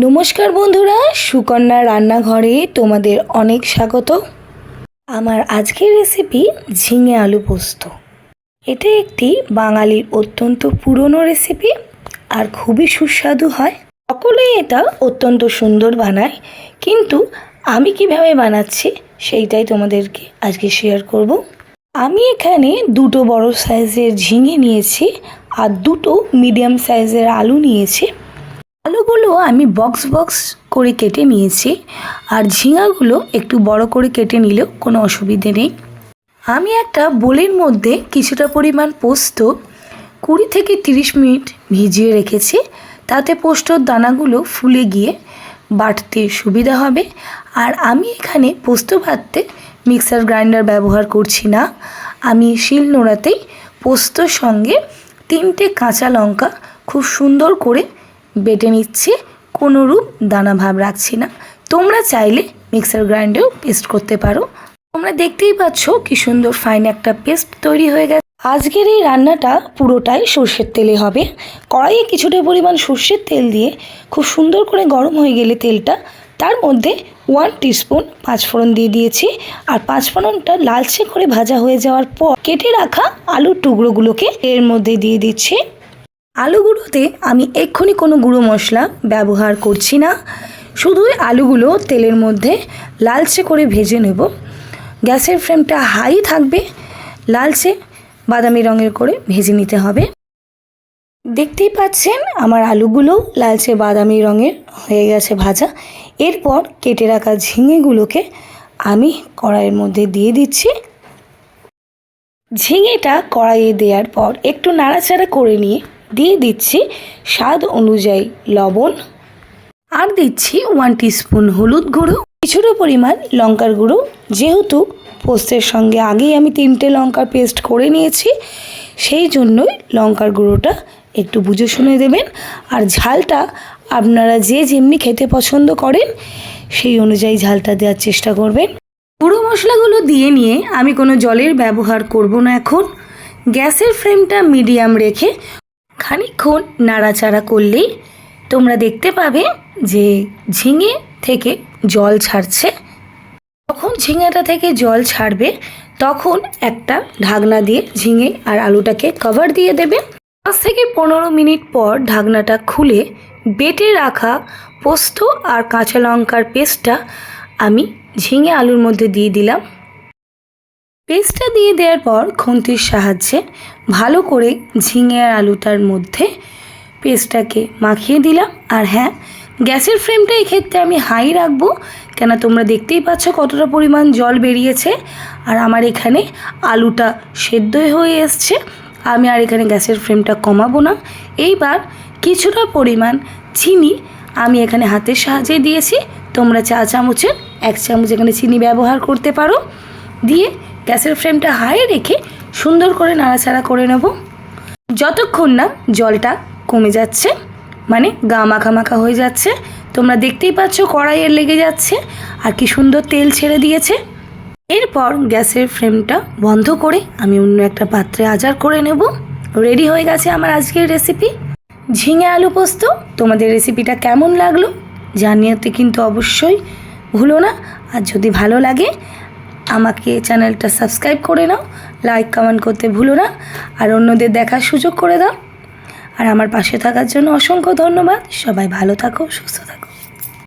নমস্কার বন্ধুরা, সুকন্যা রান্নাঘরে তোমাদের অনেক স্বাগত। আমার আজকের রেসিপি ঝিঙে আলু পোস্ত। এটা একটি বাঙালির অত্যন্ত পুরনো রেসিপি আর খুবই সুস্বাদু হয়। সকলেই এটা অত্যন্ত সুন্দর বানায়, কিন্তু আমি কীভাবে বানাচ্ছি সেইটাই তোমাদেরকে আজকে শেয়ার করব। আমি এখানে দুটো বড় সাইজের ঝিঙে নিয়েছি আর দুটো মিডিয়াম সাইজের আলু নিয়েছি। আলুগুলো আমি বক্স বক্স করে কেটে নিয়েছি। আর ঝিঙাগুলো একটু বড় করে কেটে নিলেও কোনো অসুবিধে নেই। আমি একটা বোলের মধ্যে কিছুটা পরিমাণ পোস্ত কুড়ি থেকে তিরিশ মিনিট ভিজিয়ে রেখেছি। তাতে পোস্তর দানাগুলো ফুলে গিয়ে বাটতে সুবিধা হবে। আর আমি এখানে পোস্ত বাটতে মিক্সার গ্রাইন্ডার ব্যবহার করছি না। আমি শিল নোড়াতেই পোস্তর সঙ্গে তিনটে কাঁচা লঙ্কা খুব সুন্দর করে বেটে নিচ্ছি কোনো রূপ দানা ভাব রাখছি না। তোমরা চাইলে মিক্সার গ্রাইন্ডেও পেস্ট করতে পারো। তোমরা দেখতেই পাচ্ছ কি সুন্দর ফাইন একটা পেস্ট তৈরি হয়ে গেছে। আজকের এই রান্নাটা পুরোটাই সর্ষের তেলে হবে। কড়াইয়ে কিছুটা পরিমাণ সর্ষের তেল দিয়ে খুব সুন্দর করে গরম হয়ে গেলে তেলটা, তার মধ্যে ওয়ান টিস্পুন পাঁচফোড়ন দিয়ে দিয়েছি। আর পাঁচফোড়নটা লালচে করে ভাজা হয়ে যাওয়ার পর কেটে রাখা আলুর টুকরোগুলোকে এর মধ্যে দিয়ে দিচ্ছি। আলুগুলোতে আমি এক্ষুনি কোনো গুঁড়ো মশলা ব্যবহার করছি না। শুধুই আলুগুলো তেলের মধ্যে লালচে করে ভেজে নেব। গ্যাসের ফ্লেমটা হাই থাকবে। লালচে বাদামি রঙের করে ভেজে নিতে হবে। দেখতেই পাচ্ছেন আমার আলুগুলো লালচে বাদামি রঙের হয়ে গেছে ভাজা। এরপর কেটে রাখা ঝিঙেগুলোকে আমি কড়াইয়ের মধ্যে দিয়ে দিচ্ছি। ঝিঙেটা কড়াইয়ে দেওয়ার পর একটু নাড়াচাড়া করে নিয়ে দিয়ে দিচ্ছি স্বাদ অনুযায়ী লবণ। আর দিচ্ছি ওয়ান স্পুন হলুদ গুঁড়ো। কিছুটা পরিমাণ লঙ্কার গুঁড়ো। যেহেতু পোস্তের সঙ্গে আগেই আমি তিনটে লঙ্কার পেস্ট করে নিয়েছি, সেই জন্যই লঙ্কার গুঁড়োটা একটু বুঝে শুনে দেবেন। আর ঝালটা আপনারা যে যেমনি খেতে পছন্দ করেন, সেই অনুযায়ী ঝালটা দেওয়ার চেষ্টা করবেন। গুঁড়ো মশলাগুলো দিয়ে নিয়ে আমি কোনো জলের ব্যবহার করব না এখন। গ্যাসের ফ্লেমটা মিডিয়াম রেখে খানিকক্ষণ নাড়াচাড়া করলেই তোমরা দেখতে পাবে যে ঝিঙে থেকে জল ছাড়ছে। যখন ঝিঙেটা থেকে জল ছাড়বে, তখন একটা ঢাকনা দিয়ে ঝিঙে আর আলুটাকে কভার দিয়ে দেবে। পাঁচ থেকে পনেরো মিনিট পর ঢাকনাটা খুলে বেটে রাখা পোস্ত আর কাঁচা লঙ্কার পেস্টটা আমি ঝিঙে আলুর মধ্যে দিয়ে দিলাম। পেস্টটা দিয়ে দেওয়ার পর খুন্তির সাহায্যে ভালো করে ঝিঙে আর আলুটার মধ্যে পেস্টটাকে মাখিয়ে দিলাম। আর হ্যাঁ গ্যাসের ফ্লেমটা এক্ষেত্রে আমি হাই রাখব কেন তোমরা দেখতেই পাচ্ছ কতটা পরিমাণ জল বেরিয়েছে। আর আমার এখানে আলুটা সেদ্ধই হয়ে এসছে। আমি আর এখানে গ্যাসের ফ্লেমটা কমাবো না। এইবার কিছুটা পরিমাণ চিনি আমি এখানে হাতের সাহায্যে দিয়েছি। তোমরা চা চামচের এক চামচ এখানে চিনি ব্যবহার করতে পারো। দিয়ে গ্যাসের ফ্লেমটা হাই রেখে সুন্দর করে নাড়াচাড়া করে নেব। যতক্ষণ না জলটা কমে যাচ্ছে মানে গা মাখা মাখা হয়ে যাচ্ছে, তোমরা দেখতেই পাচ্ছ কড়াইয়ের লেগে যাচ্ছে, আর কি সুন্দর তেল ছেড়ে দিয়েছে। এরপর গ্যাসের ফ্লেমটা বন্ধ করে আমি অন্য একটা পাত্রে আজার করে নেব। রেডি হয়ে গেছে আমার আজকের রেসিপি। ঝিঙে আলু পোস্ত, তোমাদের রেসিপিটা কেমন লাগল জানিয়েতে কিন্তু অবশ্যই ভুলো না, আর যদি ভালো লাগে আমাকে চ্যানেলটা সাবস্ক্রাইব করে নাও, লাইক কমেন্ট করতে ভুলো না, আর অন্যদের দেখার সুযোগ করে দাও। আর আমার পাশে থাকার জন্য অসংখ্য ধন্যবাদ। সবাই ভালো থাকো, সুস্থ থাকো।